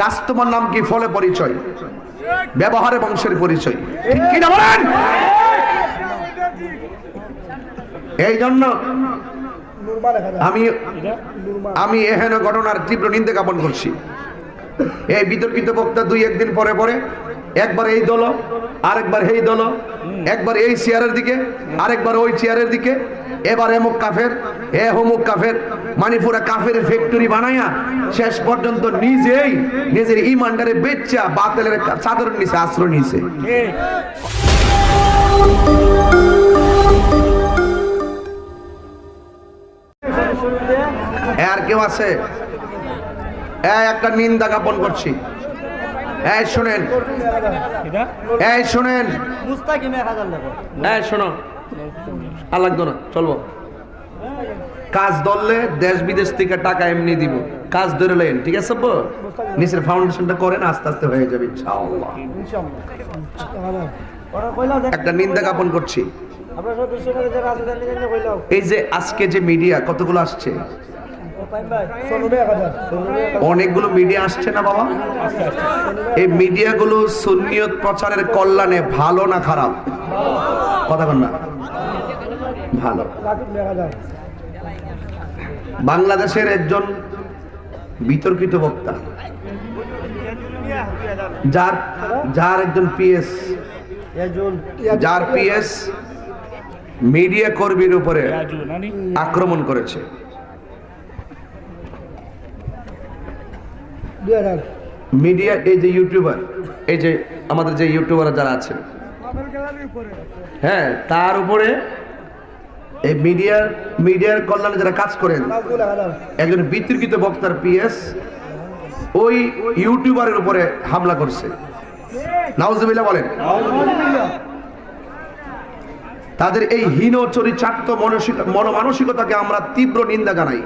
গাছ তোমার নাম কি? ফলে পরিচয়। ব্যবহারে বংশের পরিচয়। ঠিক বলেন? এই জন্য আমি আমি এহেন ঘটনার তীব্র নিন্দে জ্ঞাপন করছি। এই বিতর্কিত বক্তা দুই একদিন পরে পরে একবার এই দল, আরেকবার এই দল একবার এই চেয়ারের দিকে, আরেকবার ওই চেয়ারের দিকে। এবার এমুক কাফের, এ হমুক কাফের। মানিপুরা কাফের ফ্যাক্টরি বানায়া শেষ পর্যন্ত নিজেই নিজের ইমানটারে বেচ্চা বাতেলের চাদর নিচে আশ্রয় নিছে আর কেউ আছে? একটা নিন্দা জ্ঞাপন করছি। এই শুনেন। এই শুনেন। এই শোনো। আর লাগতো না চলবো। কাজ ধরলে দেশ বিদেশ থেকে টাকা এমনি দিব। কাজ ধরে লেন ঠিক আছে তো নিচের ফাউন্ডেশনটা করেন আস্তে আস্তে হয়ে যাবে ইনশাআল্লাহ। একটা নিন্দা জ্ঞাপন করছি। এই যে আজকে যে মিডিয়া কতগুলো আসছে? অনেকগুলো মিডিয়া আসছে না বাবা? এই মিডিয়াগুলো সুন্নিয়ত প্রচারের কল্যাণে ভালো না খারাপ? কথা বল না। ভালো। বাংলাদেশের একজন বিতর্কিত বক্তা যার যার একজন পিএস যার পিএস মিডিয়া কর্মীর উপরে আক্রমণ করেছে দুই হাজার মিডিয়া এই যে ইউটিউবার এই যে আমাদের যে ইউটিউবার যারা আছে। হ্যাঁ তার উপরে এই মিডিয়ার মিডিয়ার কল্যাণে যারা কাজ করেন একজন বিতর্কিত বক্তার পিএস ওই ইউটিউবারের উপরে হামলা করছে। নাউজুবিল্লাহ বলেন। তাদের এই হীন চরিচার্থ মানসিক মনমানসিকতাকে আমরা তীব্র নিন্দা জানাই।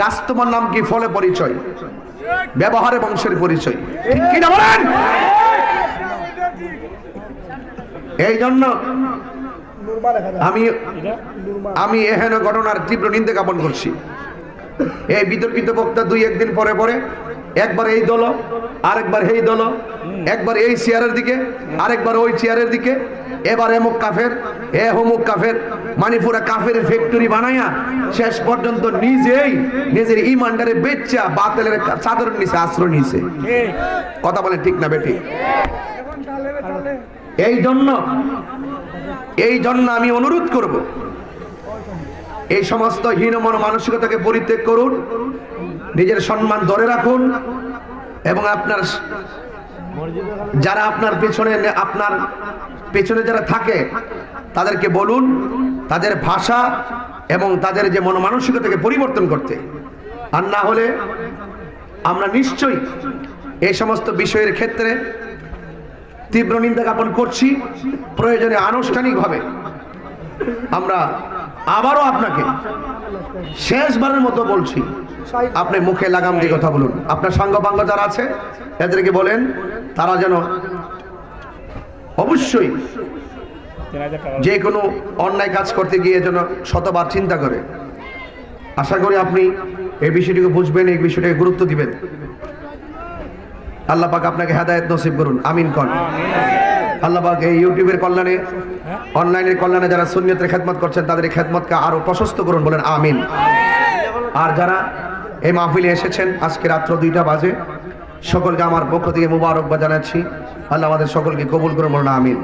গাছ তোমার নাম কি? ফলে পরিচয়। ব্যবহারে বংশের পরিচয়। এই জন্য আমি আমি এহেন ঘটনার তীব্র নিন্দে জ্ঞাপন করছি। এই বিতর্কিত বক্তা দুই একদিন পরে পরে একবার এই দল, আরেকবার এই দল, একবার এই চেয়ারের দিকে, আরেকবার ওই চেয়ারের দিকে। এবার এমুক কাফের, এ হমুক কাফের, মানিপুরা কাফের ফ্যাক্টরি বানায়া শেষ পর্যন্ত নিজেই নিজের ইমানটারে বেচ্চা বাতেলের চাদর নিচে আশ্রয় নিছে কথা বলে ঠিক না বেটি? এই জন্য এই জন্য আমি অনুরোধ করব এই সমস্ত হীনমন মানসিকতাকে পরিত্যাগ করুন, নিজের সম্মান ধরে রাখুন, এবং আপনার যারা আপনার পেছনে আপনার পেছনে যারা থাকে, তাদেরকে বলুন, তাদের ভাষা এবং তাদের যে মন মানসিকতাকে পরিবর্তন করতে। আর না হলে আমরা নিশ্চয়ই এই সমস্ত বিষয়ের ক্ষেত্রে তীব্র নিন্দা জ্ঞাপন করছি। প্রয়োজনে আনুষ্ঠানিকভাবে আমরা আবারও আপনাকে শেষবারের মতো বলছি, আপনি মুখে লাগাম দিয়ে কথা বলুন। আপনার সাঙ্গপাঙ্গ যারা আছে, এদেরকে বলেন, তারা যেন অবশ্যই যে কোনো অন্যায় কাজ করতে গিয়ে যেন শতবার চিন্তা করে। আশা করি আপনি এই বিষয়টিকে বুঝবেন, এই বিষয়টাকে গুরুত্ব দিবেন। আল্লাহ পাক আপনাকে হেদায়েত নসিব করুন। আমিন কন। আল্লাহ এই ইউটিউবের কল্যাণে অনলাইনের কল্যাণে যারা সুনিয়তের খেদমত করছেন তাদের এই খেদমতকে আরও প্রশস্ত করুন বলেন আমিন। আর যারা এই মাহফিলে এসেছেন আজকে রাত্র দুইটা বাজে সকলকে আমার পক্ষ থেকে মুবারকবাদ জানাচ্ছি। আল্লাহ আমাদের সকলকে কবুল করুন বলুন আমিন।